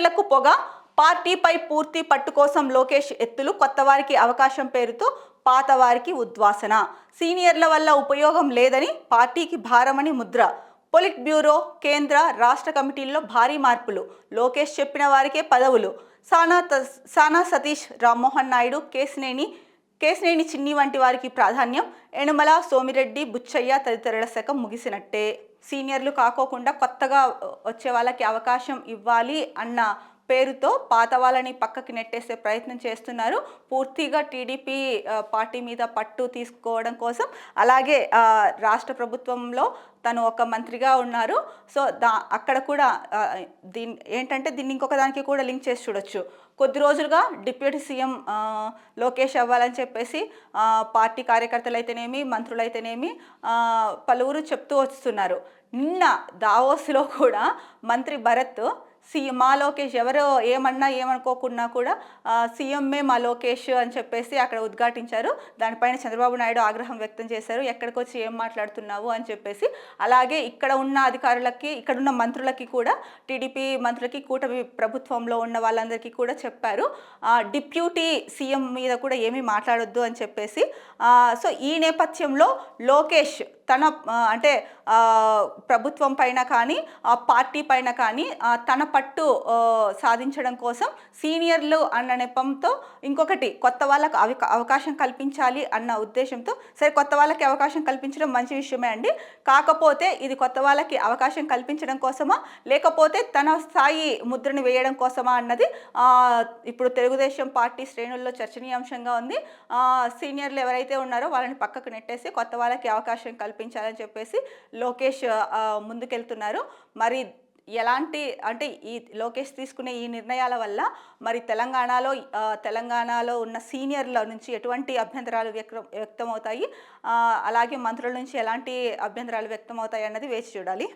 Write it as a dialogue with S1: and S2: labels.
S1: ఓటర్లకు పొగ పార్టీపై పూర్తి పట్టు కోసం లోకేష్ ఎత్తులు కొత్త వారికి అవకాశం పేరుతో పాత వారికి ఉద్వాసన. సీనియర్ల వల్ల ఉపయోగం లేదని పార్టీకి భారమని ముద్ర. పొలిట్ బ్యూరో కేంద్ర రాష్ట్ర కమిటీల్లో భారీ మార్పులు. లోకేష్ చెప్పిన వారికే పదవులు. సానా సానా సతీష్ రామ్మోహన్ నాయుడు కేసినేని కేసినేని చిన్ని వంటి వారికి ప్రాధాన్యం. ఎనుమల సోమిరెడ్డి బుచ్చయ్య తదితరుల శకం ముగిసినట్టే. సీనియర్లు కాకోకుండా కొత్తగా వచ్చే వాళ్ళకి అవకాశం ఇవ్వాలి అన్న పేరుతో పాత వాళ్ళని పక్కకి నెట్టేసే ప్రయత్నం చేస్తున్నారు. పూర్తిగా టీడీపీ పార్టీ మీద పట్టు తీసుకోవడం కోసం అలాగే రాష్ట్ర ప్రభుత్వంలో తను ఒక మంత్రిగా ఉన్నారు. సో దా అక్కడ కూడా దీని ఏంటంటే దీన్ని ఇంకొక దానికి కూడా లింక్ చేసి చూడొచ్చు. కొద్ది రోజులుగా డిప్యూటీ సీఎం లోకేష్ అవ్వాలని చెప్పేసి పార్టీ కార్యకర్తలు అయితేనేమి మంత్రులు అయితేనేమి పలువురు చెప్తూ వస్తున్నారు. నిన్న దావోస్లో కూడా మంత్రి భరత్ సీఎం మా లోకేష్ ఎవరో ఏమన్నా ఏమనుకోకున్నా కూడా సీఎంఏ మా లోకేష్ అని చెప్పేసి అక్కడ ఉద్ఘాటించారు. దానిపైన చంద్రబాబు నాయుడు ఆగ్రహం వ్యక్తం చేశారు. ఎక్కడికి వచ్చి ఏం మాట్లాడుతున్నావు అని చెప్పేసి. అలాగే ఇక్కడ ఉన్న అధికారులకి ఇక్కడ ఉన్న మంత్రులకి కూడా టీడీపీ మంత్రులకి కూటమి ప్రభుత్వంలో ఉన్న వాళ్ళందరికీ కూడా చెప్పారు. డిప్యూటీ సీఎం మీద కూడా ఏమీ మాట్లాడొద్దు అని చెప్పేసి. సో ఈ నేపథ్యంలో లోకేష్ తన అంటే ప్రభుత్వం పైన కానీ ఆ పార్టీ పైన కానీ తన పట్టు సాధించడం కోసం సీనియర్లు అన్న నెపంతో ఇంకొకటి కొత్త వాళ్ళకు అవి అవకాశం కల్పించాలి అన్న ఉద్దేశంతో సరే కొత్త వాళ్ళకి అవకాశం కల్పించడం మంచి విషయమే అండి. కాకపోతే ఇది కొత్త వాళ్ళకి అవకాశం కల్పించడం కోసమా? లేకపోతే తన స్థాయి ముద్రను వేయడం కోసమా అన్నది ఇప్పుడు తెలుగుదేశం పార్టీ శ్రేణుల్లో చర్చనీయాంశంగా ఉంది. సీనియర్లు ఎవరైతే ఉన్నారో వాళ్ళని పక్కకు నెట్టేసి కొత్త వాళ్ళకి అవకాశం తప్పించాలని చెప్పేసి లోకేష్ ముందుకెళ్తున్నారు. మరి ఎలాంటి అంటే ఈ లోకేష్ తీసుకునే ఈ నిర్ణయాల వల్ల మరి తెలంగాణలో తెలంగాణలో ఉన్న సీనియర్ల నుంచి ఎటువంటి అభ్యంతరాలు వ్యక్తం వ్యక్తమవుతాయి? అలాగే మంత్రుల నుంచి ఎలాంటి అభ్యంతరాలు వ్యక్తమవుతాయి అన్నది వేచి చూడాలి.